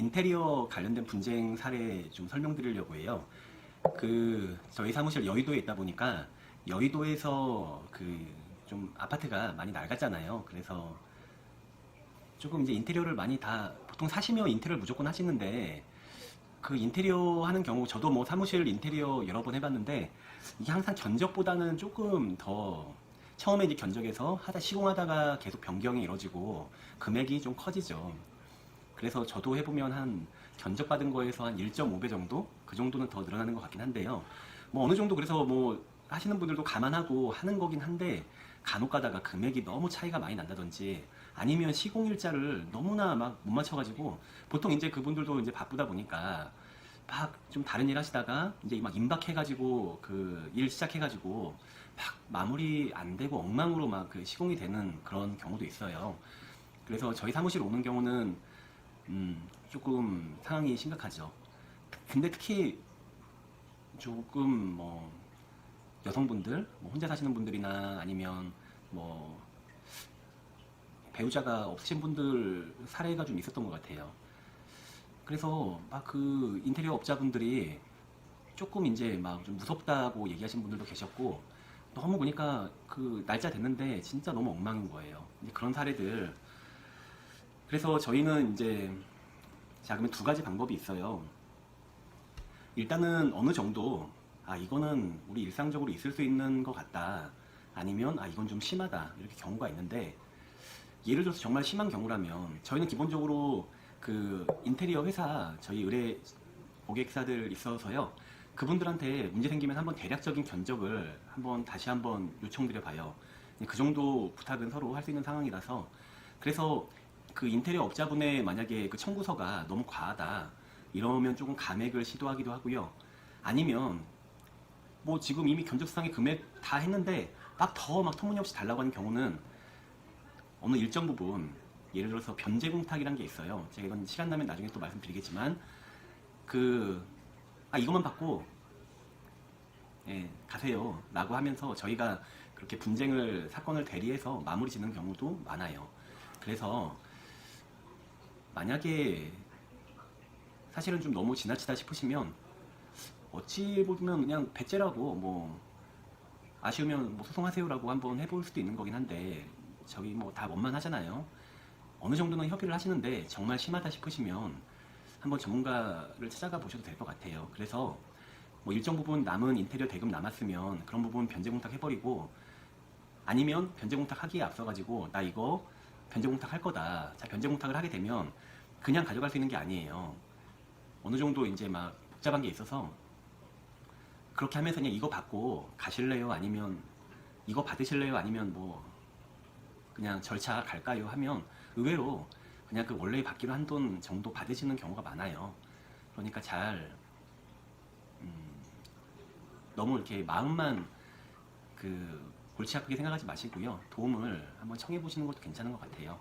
인테리어 관련된 분쟁 사례 좀 설명드리려고 해요. 그 저희 사무실 여의도에 있다 보니까 여의도에서 그 좀 아파트가 많이 낡았잖아요. 그래서 조금 이제 인테리어를 많이 다 보통 사시면 인테리어를 무조건 하시는데 그 인테리어 하는 경우 저도 뭐 사무실 인테리어 여러 번 해봤는데 이게 항상 견적보다는 조금 더 처음에 이제 견적에서 하다 시공하다가 계속 변경이 이루어지고 금액이 좀 커지죠. 그래서 저도 해보면 한 견적 받은 거에서 한 1.5배 정도 그 정도는 더 늘어나는 것 같긴 한데요. 뭐 어느 정도 그래서 뭐 하시는 분들도 감안하고 하는 거긴 한데 간혹 가다가 금액이 너무 차이가 많이 난다든지 아니면 시공 일자를 너무나 막 못 맞춰가지고 보통 이제 그분들도 이제 바쁘다 보니까 막 좀 다른 일 하시다가 이제 막 임박해가지고 그 일 시작해가지고 막 마무리 안 되고 엉망으로 막 그 시공이 되는 그런 경우도 있어요. 그래서 저희 사무실 오는 경우는 음 조금 상황이 심각하죠. 근데 특히 조금 뭐 여성분들, 뭐 혼자 사시는 분들이나 아니면 뭐 배우자가 없으신 분들 사례가 좀 있었던 것 같아요. 그래서 막 그 인테리어 업자분들이 조금 이제 막 좀 무섭다고 얘기하신 분들도 계셨고 너무 보니까 그 날짜 됐는데 진짜 너무 엉망인 거예요. 그런 사례들. 그래서 저희는 이제 자 그러면 두 가지 방법이 있어요. 일단은 어느 정도 아 이거는 우리 일상적으로 있을 수 있는 것 같다. 아니면 아 이건 좀 심하다 이렇게 경우가 있는데 예를 들어서 정말 심한 경우라면 저희는 기본적으로 그 인테리어 회사 저희 의뢰 고객사들 있어서요 그분들한테 문제 생기면 한번 대략적인 견적을 한번 다시 한번 요청드려 봐요 그 정도 부탁은 서로 할 수 있는 상황이라서 그래서 그 인테리어 업자분의 만약에 그 청구서가 너무 과하다 이러면 조금 감액을 시도하기도 하고요 아니면 뭐 지금 이미 견적상의 금액 다 했는데 막 더막 터무니없이 달라고 하는 경우는 어느 일정 부분 예를 들어서 변제공탁이란 게 있어요. 제가 이건 시간 나면 나중에 또 말씀드리겠지만 그 아 이것만 받고 예, 가세요 라고 하면서 저희가 그렇게 분쟁을 사건을 대리해서 마무리 짓는 경우도 많아요. 그래서 만약에 사실은 좀 너무 지나치다 싶으시면 어찌 보면 그냥 배째라고 뭐 아쉬우면 뭐 소송하세요라고 한번 해볼 수도 있는 거긴 한데 저희 뭐 다 원만하잖아요. 어느 정도는 협의를 하시는데 정말 심하다 싶으시면 한번 전문가를 찾아가 보셔도 될 것 같아요. 그래서 뭐 일정 부분 남은 인테리어 대금 남았으면 그런 부분 변제공탁 해버리고 아니면 변제공탁 하기에 앞서가지고 나 이거 변제공탁 할 거다. 자 변제공탁을 하게 되면 그냥 가져갈 수 있는 게 아니에요. 어느 정도 이제 막 복잡한 게 있어서 그렇게 하면서 그냥 이거 받고 가실래요? 아니면 이거 받으실래요? 아니면 뭐 그냥 절차 갈까요? 하면 의외로 그냥 그 원래 받기로 한 돈 정도 받으시는 경우가 많아요. 그러니까 잘 음, 너무 이렇게 마음만 그 골치 아프게 생각하지 마시고요. 도움을 한번 청해 보시는 것도 괜찮은 것 같아요.